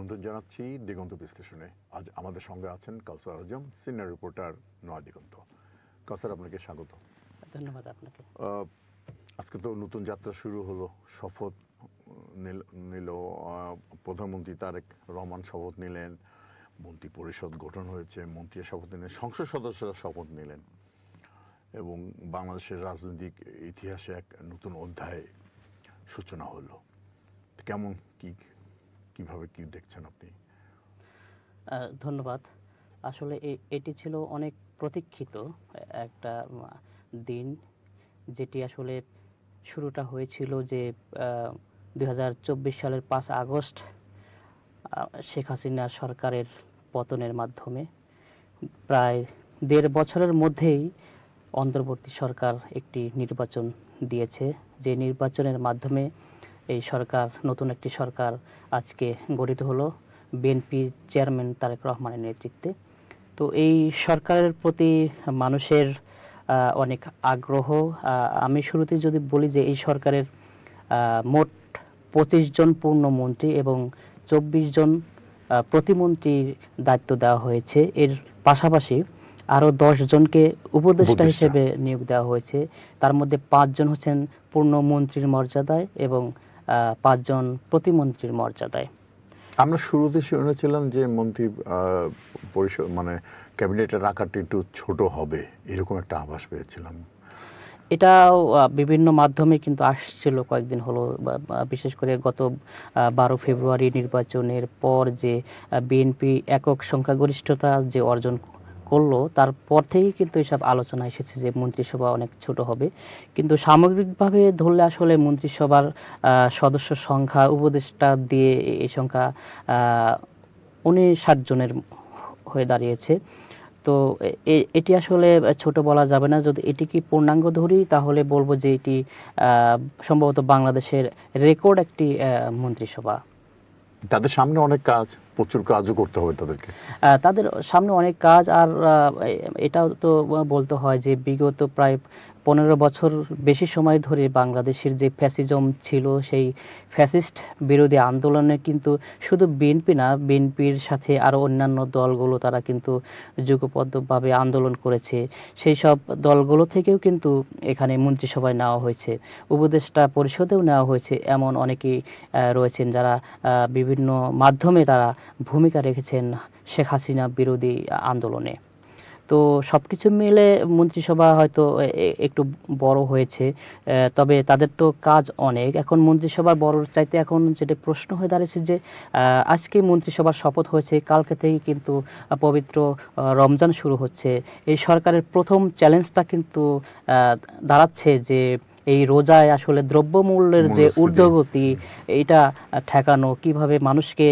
আমন্ত্রণ জানাচ্ছি দিগন্ত বিশ্লেষণে। আজ আমাদের সঙ্গে আছেন কাউসার আজম সিনিয়র রিপোর্টার নয়া দিগন্ত। কাউসার আপনাকে স্বাগত। ধন্যবাদ আপনাকে। আজকে তো নতুন যাত্রা শুরু হলো শপথ নিল নিল প্রধানমন্ত্রী তারেক রহমান শপথ নিলেন মন্ত্রী পরিষদ গঠন হয়েছে মন্ত্রী শপথ নিলেন সংসদ সদস্যরা শপথ নিলেন এবং বাংলাদেশের রাজনৈতিক ইতিহাসে এক নতুন অধ্যায় সূচনা হলো। কেমন কি কীভাবে কি দেখছেন আপনি? ধন্যবাদ। আসলে এটি ছিল অনেক প্রতীক্ষিত একটা দিন যেটি আসলে শুরুটা হয়েছিল যে দু হাজার চব্বিশ সালের পাঁচ আগস্ট শেখ হাসিনা সরকারের পতনের মাধ্যমে। প্রায় দেড় বছরের মধ্যেই অন্তর্বর্তী সরকার একটি নির্বাচন দিয়েছে। যে নির্বাচনের মাধ্যমে এই সরকার নতুন একটি সরকার আজকে গঠিত হলো বিএনপি চেয়ারম্যান তারেক রহমানের নেতৃত্বে। তো এই সরকারের প্রতি মানুষের অনেক আগ্রহ। আমি শুরুতে যদি বলি যে এই সরকারের মোট পঁচিশ জন পূর্ণমন্ত্রী এবং চব্বিশ জন প্রতিমন্ত্রীর দায়িত্ব দেওয়া হয়েছে। এর পাশাপাশি আরও জনকে উপদেষ্টা। হিসেবে নিয়োগ দেওয়া হয়েছে। তার মধ্যে পাঁচজন হচ্ছেন পূর্ণমন্ত্রীর মর্যাদায় এবং পাঁচজন প্রতিমন্ত্রীর মর্যাদায়। আমরা শুরুতে শুনেছিলাম যে মন্ত্রী পরিষদ মানে ক্যাবিনেটের আকারটা একটু ছোট হবে এরকম একটা আভাস পেয়েছিলাম। এটাও বিভিন্ন মাধ্যমে কিন্তু আসছিল কয়েকদিন হলো বিশেষ করে গত বারো ফেব্রুয়ারি নির্বাচনের পর যে বিএনপি একক সংখ্যাগরিষ্ঠতা যে অর্জন করল, তারপর থেকেই কিন্তু এসব আলোচনা এসেছে যে মন্ত্রিসভা অনেক ছোট হবে। কিন্তু সামগ্রিকভাবে ধরলে আসলে মন্ত্রিসভার সদস্য সংখ্যা, উপদেষ্টা দিয়ে এই সংখ্যা উনিশ জনের হয়ে দাঁড়িয়েছে। তো এটি আসলে ছোট বলা যাবে না। যদি এটি কি পূর্ণাঙ্গ ধরি, তাহলে বলব যে এটি সম্ভবত বাংলাদেশের রেকর্ড একটি মন্ত্রিসভা। তাদের সামনে অনেক কাজ, প্রচুর কাজও করতে হবে তাদেরকে। তাদের সামনে অনেক কাজ, আর এটাও তো বলতে হয় যে বিগত প্রায় পনেরো বছর বেশি সময় ধরে বাংলাদেশের যে ফ্যাসিজম ছিল, সেই ফ্যাসিস্ট বিরোধী আন্দোলনে কিন্তু শুধু বিএনপি না বিএনপির সাথে আরও অন্যান্য দলগুলো তারা কিন্তু যুগপদ্ধভাবে আন্দোলন করেছে। সেই সব দলগুলো থেকেও কিন্তু এখানে মন্ত্রিসভায় নেওয়া হয়েছে, উপদেষ্টা পরিষদেও নেওয়া হয়েছে, এমন অনেকেই রয়েছেন যারা বিভিন্ন মাধ্যমে তারা ভূমিকা রেখেছেন শেখ হাসিনা বিরোধী আন্দোলনে। তো সব কিছু মিলে মন্ত্রিসভা হয়তো একটু বড় হয়েছে। তবে তাদের তো কাজ অনেক। এখন মন্ত্রিসভার বড় চাইতে এখন যেটা প্রশ্ন হয়ে দাঁড়িয়েছে যে আজকে মন্ত্রিসভার শপথ হয়েছে, কালকে থেকে কিন্তু পবিত্র রমজান শুরু হচ্ছে। এই সরকারের প্রথম চ্যালেঞ্জটা কিন্তু দাঁড়াচ্ছে যে এই রোজায় আসলে দ্রব্যমূল্যের যে ঊর্ধ্বগতি এটা ঠেকানো কীভাবে মানুষকে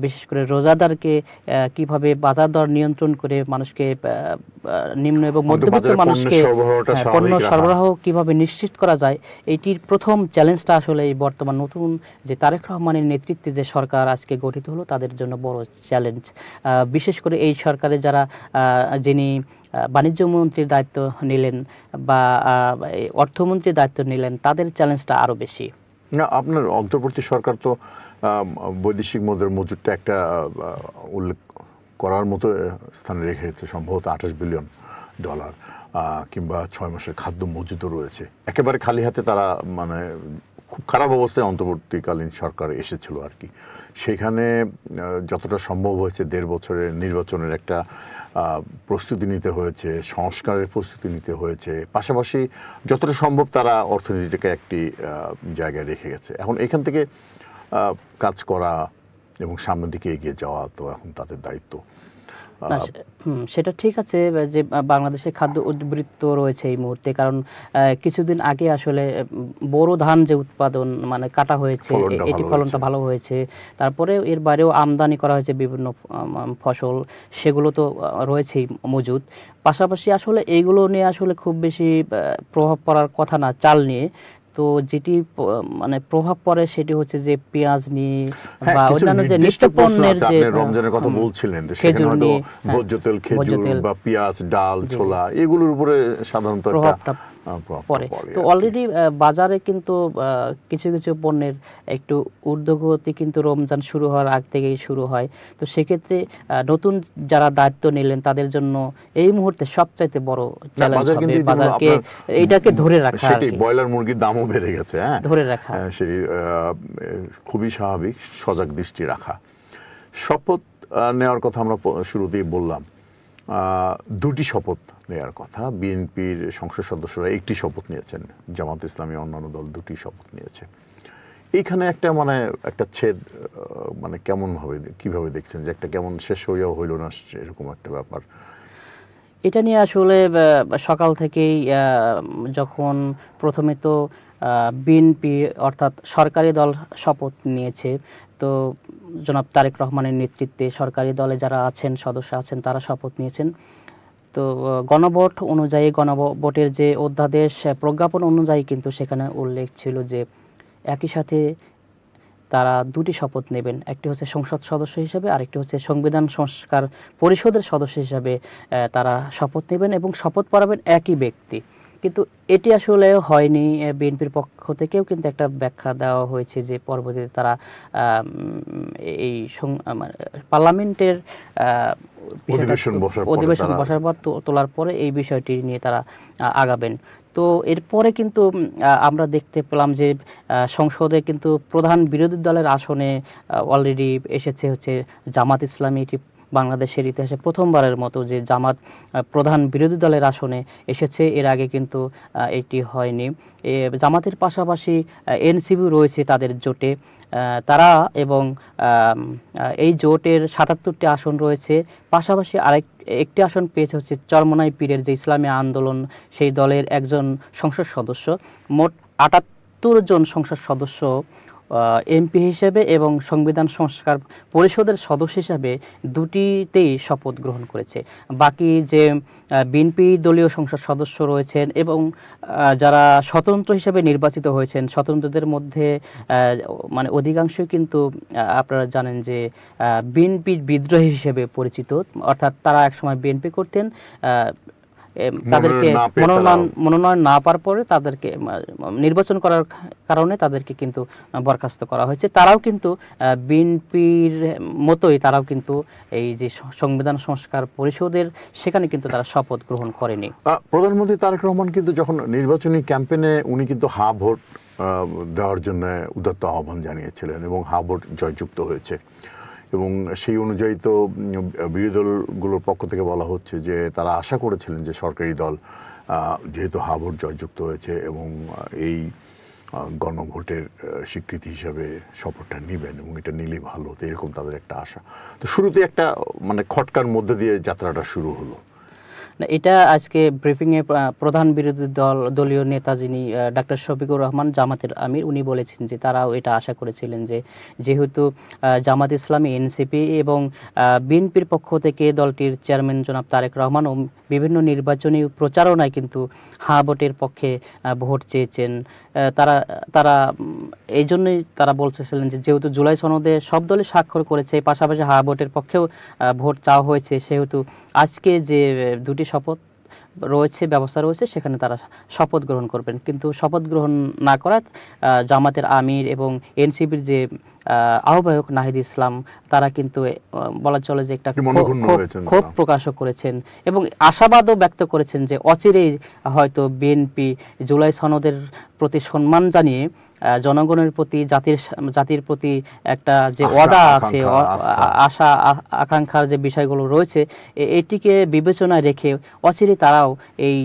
বিশেষ করে রোজাদারকে কীভাবে বাজার দর নিয়ন্ত্রণ করে মানুষকে নিম্ন এবং মধ্যবিত্ত মানুষকে হ্যাঁ, পণ্য সরবরাহ কীভাবে নিশ্চিত করা যায় এইটির প্রথম চ্যালেঞ্জটা আসলে এই বর্তমান নতুন যে তারেক রহমানের নেতৃত্বে যে সরকার আজকে গঠিত হলো তাদের জন্য বড় চ্যালেঞ্জ। বিশেষ করে এই সরকারে যারা যিনি আহ, বাণিজ্য মন্ত্রীর দায়িত্ব নিলেন বা অর্থমন্ত্রীর দায়িত্ব নিলেন তাদের চ্যালেঞ্জটা আরও বেশি। না আপনার অন্তর্বর্তী সরকার তো বৈদেশিক মুদ্রার মজুরটা একটা উল্লেখ করার মতো স্থানে রেখেছে সম্ভবত আঠাশ বিলিয়ন ডলার কিংবা ছয় মাসের খাদ্য মজুদও রয়েছে। একেবারে খালি হাতে তারা মানে খুব খারাপ অবস্থায় অন্তর্বর্তীকালীন সরকার এসেছিল আর কি। সেখানে যতটা সম্ভব হয়েছে দেড় বছরের নির্বাচনের একটা প্রস্তুতি নিতে হয়েছে, সংস্কারের প্রস্তুতি নিতে হয়েছে। পাশাপাশি যতটা সম্ভব তারা অর্থনীতিটাকে একটি জায়গায় রেখে গেছে। এখন এখান থেকে কাজ করা এবং সামনের দিকে এগিয়ে যাওয়া তো এখন তাদের দায়িত্ব। সেটা ঠিক আছে যে বাংলাদেশে খাদ্য উদ্বৃত্ত রয়েছে এই মুহূর্তে কারণ কিছুদিন আগে আসলে বোরো ধান যে উৎপাদন মানে কাটা হয়েছে এটি ফলনটা ভালো হয়েছে তারপরে এর বাইরেও আমদানি করা হয়েছে বিভিন্ন ফসল সেগুলো তো রয়েছেই মজুদ। পাশাপাশি আসলে এইগুলো নিয়ে আসলে খুব বেশি প্রভাব পড়ার কথা না চাল নিয়ে। তো যেটি মানে প্রভাব পড়ে সেটি হচ্ছে যে পেঁয়াজ নিয়ে হ্যাঁ, বা অন্যান্য যে নিত্য পণ্যের যে রমজানের কথা বলছিলেন যে সেখানে হয়তো হ্যাঁ, ভোজ্য তেল খেজুর তেল। বা পেঁয়াজ ডাল। ছোলা এগুলোর উপরে সাধারণত একটা প্রভাবটা প্রভাব পরে। তো অলরেডি বাজারে কিন্তু কিছু কিছু পণ্যের একটু ঊর্ধ্বগতি কিন্তু রমজান শুরু হওয়ার আগ থেকেই শুরু হয়। তো সেক্ষেত্রে নতুন যারা দায়িত্ব নিলেন তাদের জন্য এই মুহূর্তে সবচাইতে বড় চ্যালেঞ্জ হবে বাজারকে এইটাকে ধরে রাখা সেটাই ব্রয়লার মুরগির দামও বেড়ে গেছে হ্যাঁ? ধরে রাখা। সেটি আহ, খুবই স্বাভাবিক সজাগ দৃষ্টি রাখা। শপথ নেওয়ার কথা আমরা শুরুতেই বললাম। আহ, দুটি শপথ নেওয়ার কথা। বিএনপির সংসদ সদস্যরা একটি শপথ নিয়েছেন। জামাত ইসলামী অন্যান্য দল দুটি শপথ নিয়েছে। এইখানে একটা মানে একটা ছেদ মানে কেমন ভাবে কীভাবে দেখছেন যে একটা কেমন শেষ হইয়াও হইল না, এরকম একটা ব্যাপার? এটা নিয়ে আসলে সকাল থেকেই যখন প্রথমে তো বিএনপি অর্থাৎ সরকারি দল শপথ নিয়েছে, তো জনাব তারেক রহমানের নেতৃত্বে সরকারি দলে যারা আছেন, সদস্য আছেন, তারা শপথ নিয়েছেন। তো গণভোট অনুযায়ী গণভোটের যে অধ্যাদেশ প্রজ্ঞাপন অনুযায়ী কিন্তু সেখানে উল্লেখ ছিল যে একই সাথে তারা দুটি শপথ নেবেন। একটি হচ্ছে সংসদ সদস্য হিসেবে আরেকটি হচ্ছে সংবিধান সংস্কার পরিষদের সদস্য হিসেবে তারা শপথ নেবেন এবং শপথ পড়াবেন একই ব্যক্তি। কিন্তু এটি আসলে হয়নি বিএনপির পক্ষ থেকেও কিন্তু একটা ব্যাখ্যা দেওয়া হয়েছে যে পরবর্তীতে তারা এই পার্লামেন্টের আহ, অধিবেশন বসার পরে অধিবেশন তারা- বসার পর তো- তোলার পরে এই বিষয়টি নিয়ে তারা আগাবেন। তো এরপরে কিন্তু আমরা দেখতে পেলাম যে সংসদে কিন্তু প্রধান বিরোধী দলের আসনে অলরেডি এসেছে হচ্ছে জামাত ইসলামী এটি বাংলাদেশের ইতিহাসে প্রথমবারের মতো যে জামাত প্রধান বিরোধী দলের আসনে এসেছে, এর আগে কিন্তু এটি হয়নি। জামাতের পাশাপাশি এনসিবি রয়েছে তাদের জোটে। তারা এবং এই জোটের সাতাত্তরটি আসন রয়েছে। পাশাপাশি আরেক, একটি আসন পেয়েছে হচ্ছে চরমনাই পীরের যে ইসলামী আন্দোলন, সেই দলের একজন সংসদ সদস্য। মোট আটাত্তর জন সংসদ সদস্য এমপি হিসেবে এবং সংবিধান সংস্কার পরিষদের সদস্য হিসাবে দুটিতেই শপথ গ্রহণ করেছে। বাকি যে বিএনপি দলীয় সংসদ সদস্য রয়েছেন এবং যারা স্বতন্ত্র হিসেবে নির্বাচিত হয়েছেন, স্বতন্ত্রদের মধ্যে মানে অধিকাংশই কিন্তু আপনারা জানেন যে বিএনপির বিদ্রোহী হিসেবে পরিচিত। অর্থাৎ তারা একসময় বিএনপি করতেন তাদেরকে মনোনয়ন মনোনয়ন না পাওয়ার পরে তাদেরকে নির্বাচন করার কারণে তাদেরকে কিন্তু বরখাস্ত করা হয়েছে। তারাও কিন্তু বিএনপির মতোই তারাও কিন্তু এই যে সংবিধান সংস্কার পরিষদের সেখানে কিন্তু তারা শপথ গ্রহণ করেনি। প্রধানমন্ত্রী তারেক রহমান কিন্তু যখন নির্বাচনী ক্যাম্পেনে উনি কিন্তু হা ভোট দেওয়ার জন্য উদাত্ত আহ্বান জানিয়েছিলেন এবং হা ভোট জয়যুক্ত হয়েছে। এবং সেই অনুযায়ী তো বিরোধী দলগুলোর পক্ষ থেকে বলা হচ্ছে যে তারা আশা করেছিলেন যে সরকারি দল যেহেতু হা ভোট জয়যুক্ত হয়েছে এবং এই গণভোটের স্বীকৃতি হিসাবে শপথটা নেবেন এবং এটা নিলেই ভালো হতো, এরকম তাদের একটা আশা। তো শুরুতে একটা মানে খটকার মধ্যে দিয়ে যাত্রাটা শুরু হলো। এটা আজকে ব্রিফিংয়ে প্রধান বিরোধী দল, দলীয় নেতা যিনি ডাক্তার শফিকুর রহমান, জামাতের আমির, উনি বলেছেন যে তারাও এটা আশা করেছিলেন যে যেহেতু জামাত ইসলামী, এনসিপি এবং বিএনপির পক্ষ থেকে দলটির চেয়ারম্যান জনাব তারেক রহমান ও বিভিন্ন নির্বাচনী প্রচারণায় কিন্তু হা ভোটের পক্ষে ভোট চেয়েছেন তারা তারা এই জন্যই তারা বলতেছিলেন যে যেহেতু জুলাই সনদে সব দলই স্বাক্ষর করেছে পাশাপাশি হা ভোটের পক্ষেও ভোট চাওয়া হয়েছে, সেহেতু আজকে যে দুটি শপথ রয়েছে ব্যবস্থা রয়েছে সেখানে তারা শপথ গ্রহণ করবেন কিন্তু শপথ গ্রহণ না আহ, জামাতের আমির এবং এনসিপির যে আহ, আহ্বায়ক নাহিদ ইসলাম তারা কিন্তু বলা চলে যে একটা ক্ষোভ-। প্রকাশও করেছেন এবং আশাবাদও ব্যক্ত করেছেন যে অচিরেই হয়তো বিএনপি জুলাই সনদের প্রতি সম্মান জানিয়ে জনগণের প্রতি জাতির জাতির প্রতি একটা যে ওয়াদা আছে। আশা আকাঙ্ক্ষার যে বিষয়গুলো রয়েছে এটিকে বিবেচনায় রেখে অচিরে তারাও এই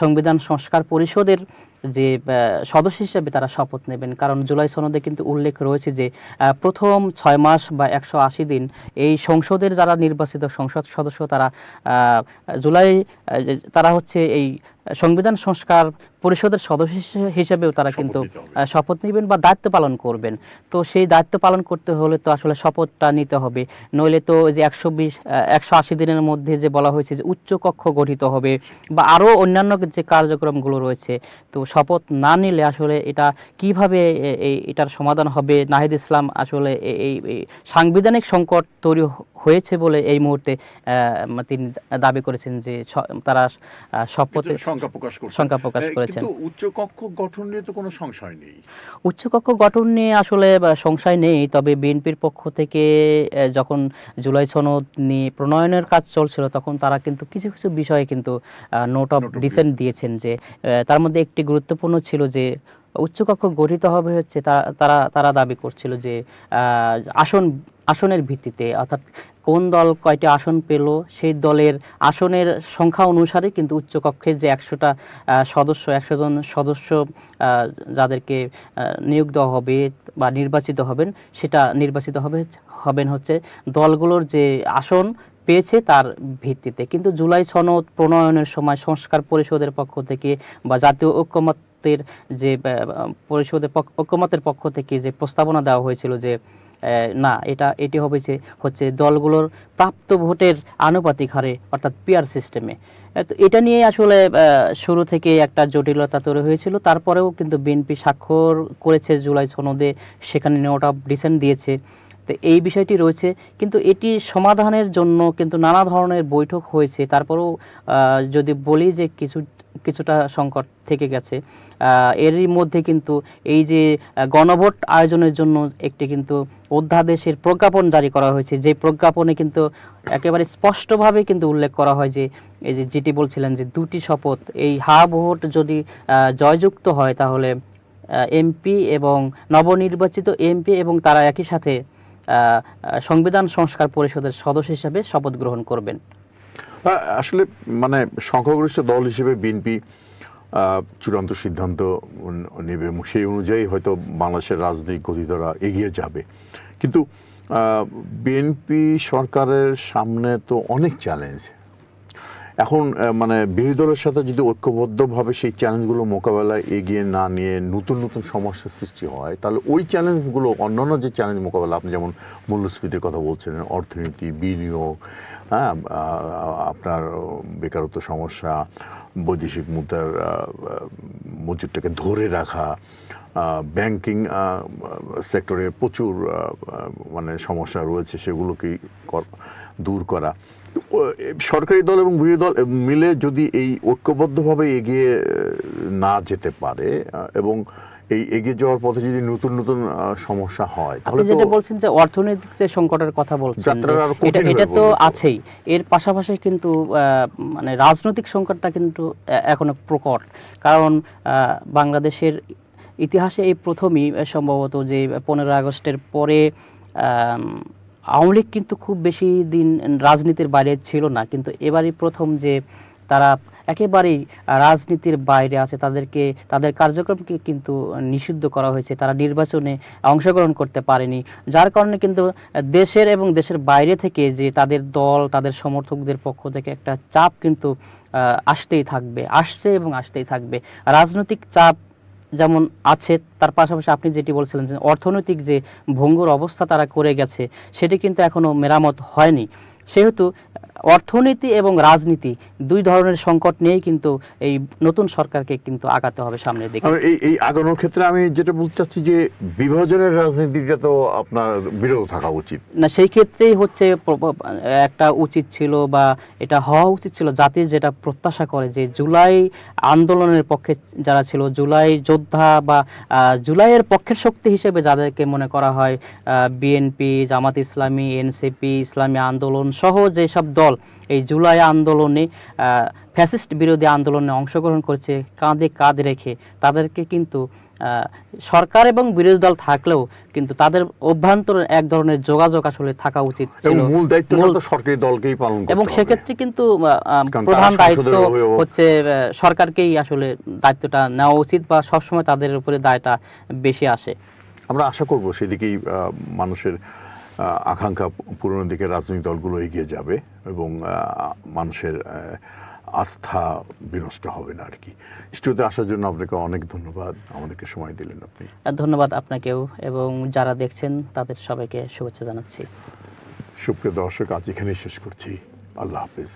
সংবিধান সংস্কার পরিষদের যে সদস্য হিসেবে তারা শপথ নেবেন কারণ জুলাই সনদে কিন্তু উল্লেখ রয়েছে যে প্রথম ছয় মাস বা একশো আশি দিন এই সংসদের যারা নির্বাচিত সংসদ সদস্য তারা জুলাই তারা হচ্ছে এই সংবিধান সংস্কার পরিষদের সদস্য হিসে- হিসেবেও তারা কিন্তু শপথ নেবেন বা দায়িত্ব পালন করবেন। তো সেই দায়িত্ব পালন করতে হলে তো আসলে শপথটা নিতে হবে। নইলে তো ওই যে একশো বিশ একশো আশি দিনের মধ্যে যে বলা হয়েছে যে উচ্চ কক্ষ গঠিত হবে বা আরও অন্যান্য যে কার্যক্রমগুলো রয়েছে তো শপথ না নিলে আসলে এটা কীভাবে এই এটার সমাধান হবে? নাহিদ ইসলাম আসলে এই সাংবিধানিক সংকট তৈরি হয়েছে বলে এই মুহূর্তে তিনি দাবি করেছেন যে তারা শপথে শঙ্কা প্রকাশ শঙ্কা প্রকাশ করেছেন। কিন্তু উচ্চ কক্ষ গঠন নিয়ে তো কোনো সংশয় নেই। উচ্চকক্ষ গঠন নিয়ে আসলে সংশয় নেই তবে বিএনপির পক্ষ থেকে যখন জুলাই সনদ নিয়ে প্রণয়নের কাজ চলছিল তখন তারা কিন্তু কিছু কিছু বিষয়ে কিন্তু নোট অফ ডিসেন্ট দিয়েছেন যে তার মধ্যে একটি গুরুত্বপূর্ণ ছিল যে উচ্চকক্ষ গঠিত হবে হচ্ছে তারা তারা দাবি করছিল যে আহ, আসন আসনের ভিত্তিতে অর্থাৎ কোন দল কয়টি আসন পেল, সেই দলের আসনের সংখ্যা অনুসারে কিন্তু উচ্চকক্ষের যে একশোটা সদস্য, একশো জন সদস্য যাদেরকে নিয়োগ দেওয়া হবে বা নির্বাচিত হবেন, সেটা নির্বাচিত হবে, হবেন হচ্ছে দলগুলোর যে আসন পেয়েছে তার ভিত্তিতে। কিন্তু জুলাই সনদ প্রণয়নের সময় সংস্কার পরিষদের পক্ষ থেকে বা জাতীয় ঐক্যমত্যের যে পরিষদের ঐক্যমতের পক্ষ থেকে যে প্রস্তাবনা দেওয়া হয়েছিল যে না, এটা, এটি হবে যে হচ্ছে দলগুলোর প্রাপ্ত ভোটের আনুপাতিক হারে, অর্থাৎ পিয়ার সিস্টেমে তো এটা নিয়ে আসলে শুরু থেকে একটা জটিলতা তৈরি হয়েছিল। তারপরেও কিন্তু বিএনপি স্বাক্ষর করেছে জুলাই সনদে, সেখানে নোট অফ ডিসেন্ট দিয়েছে। তো এই বিষয়টি রয়েছে, কিন্তু এটি সমাধানের জন্য কিন্তু নানা ধরনের বৈঠক হয়েছে। তারপরেও যদি বলি যে কিছু কিছুটা সংকট থেকে গেছে। এরই মধ্যে কিন্তু এই যে গণভোট আয়োজনের জন্য একটি কিন্তু অধ্যাদেশের প্রজ্ঞাপন জারি করা হয়েছে। যে প্রজ্ঞাপনে কিন্তু একেবারে স্পষ্টভাবে কিন্তু উল্লেখ করা হয় যে, এই যে যেটি বলছিলেন যে দুটি শপথ, এই হা ভোট যদি জয়যুক্ত হয় তাহলে এমপি এবং নবনির্বাচিত এমপি এবং তারা একই সাথে সংবিধান সংস্কার পরিষদের সদস্য হিসাবে শপথ গ্রহণ করবেন। আসলে মানে সংখ্যাগরিষ্ঠ দল হিসেবে বিএনপি চূড়ান্ত সিদ্ধান্ত নেবে এবং সেই অনুযায়ী হয়তো বাংলাদেশের রাজনৈতিক গতিধারা এগিয়ে যাবে। কিন্তু বিএনপি সরকারের সামনে তো অনেক চ্যালেঞ্জ এখন মানে বিরোধী দলের সাথে যদি ঐক্যবদ্ধভাবে সেই চ্যালেঞ্জগুলো মোকাবেলায় এগিয়ে না নিয়ে নতুন নতুন সমস্যার সৃষ্টি হয়, তাহলে ওই চ্যালেঞ্জগুলো অন্যান্য যে চ্যালেঞ্জ মোকাবেলা, আপনি যেমন মূল্যস্ফীতির কথা বলছিলেন, অর্থনীতি, বিনিয়োগ হ্যাঁ আপনার বেকারত্ব সমস্যা, বৈদেশিক মুদ্রার মজুরটাকে ধরে রাখা ব্যাংকিং সেক্টরে প্রচুর মানে সমস্যা রয়েছে সেগুলোকে কর- দূর করা। সরকারি দল এবং বিরোধী দল মিলে যদি এই ঐক্যবদ্ধভাবে এগিয়ে না যেতে পারে এবং এই এগিয়ে যাওয়ার পথে যদি নতুন নতুন সমস্যা হয় আপনি তাহলে যেটা বলছেন যে অর্থনৈতিক যে সংকটের কথা বলছেন এটা এটা তো আছেই। এর পাশাপাশি কিন্তু মানে রাজনৈতিক সংকটটা কিন্তু এখনও প্রকট। কারণ বাংলাদেশের ইতিহাসে এই প্রথমই সম্ভবত যে পনেরো আগস্টের পরে আওয়ামী লীগ কিন্তু খুব বেশি দিন রাজনীতির বাইরে ছিল না, কিন্তু এবারই প্রথম যে তারা একেবারেই রাজনীতির বাইরে আছে, তাদেরকে, তাদের কার্যক্রমকে কিন্তু নিষিদ্ধ করা হয়েছে, তারা নির্বাচনে অংশগ্রহণ করতে পারেনি। যার কারণে কিন্তু দেশের এবং দেশের বাইরে থেকে যে তাদের দল, তাদের সমর্থকদের পক্ষ থেকে একটা চাপ কিন্তু আসতেই থাকবে, আসছে এবং আসতেই থাকবে। রাজনৈতিক চাপ যেমন আছে, তার পাশাপাশি আপনি যেটি বলছিলেন যে অর্থনৈতিক যে ভঙ্গুর অবস্থা তারা করে গেছে, সেটি কিন্তু এখনও মেরামত হয়নি। সেহেতু অর্থনীতি এবং রাজনীতি দুই ধরনের সংকট নিয়েই কিন্তু এই নতুন সরকারকে কিন্তু আগাতে হবে সামনের দিকে। এই এই আগানোর ক্ষেত্রে আমি যেটা বলতে চাচ্ছি যে বিভাজনের রাজনীতিটা তো আপনার বিরত থাকা উচিত। না সেই ক্ষেত্রেই হচ্ছে একটা উচিত ছিল বা এটা হওয়া উচিত ছিল জাতি যেটা প্রত্যাশা করে যে জুলাই আন্দোলনের পক্ষে যারা ছিল জুলাই যোদ্ধা বা জুলাইয়ের পক্ষের শক্তি হিসেবে যাদেরকে মনে করা হয় বিএনপি জামাত ইসলামী এনসিপি ইসলামী আন্দোলন সহ যেসব দল এই জুলাই আন্দোলনে ফ্যাসিস্ট বিরোধী আন্দোলনে অংশগ্রহণ করেছে কাঁধে কাঁধ রেখে। তাদেরকে কিন্তু সরকার এবং বিরোধী দল থাকলেও কিন্তু তাদের অভ্যন্তরে এক ধরনের যোগাযোগ আসলে থাকা উচিত এবং মূল দায়িত্বটা সরকারি দলকেই পালন এবং সেক্ষেত্রে কিন্তু প্রধান দায়িত্ব হচ্ছে সরকারকেই আসলে দায়িত্বটা নেওয়া উচিত বা সবসময় তাদের উপরে দায়টা বেশি আসে। আমরা আশা করব সেদিকেই মানুষের আকাঙ্ক্ষা পূরণের দিকে রাজনৈতিক দলগুলো এগিয়ে যাবে এবং মানুষের আস্থা বিনষ্ট হবে না আর কি। স্টুডিওতে আসার জন্য আপনাকে অনেক ধন্যবাদ। আমাদেরকে সময় দিলেন আপনি। ধন্যবাদ আপনাকেও এবং যারা দেখছেন তাদের সবাইকে শুভেচ্ছা জানাচ্ছি। সুপ্রিয় দর্শক আজ এখানেই শেষ করছি। আল্লাহ হাফিজ।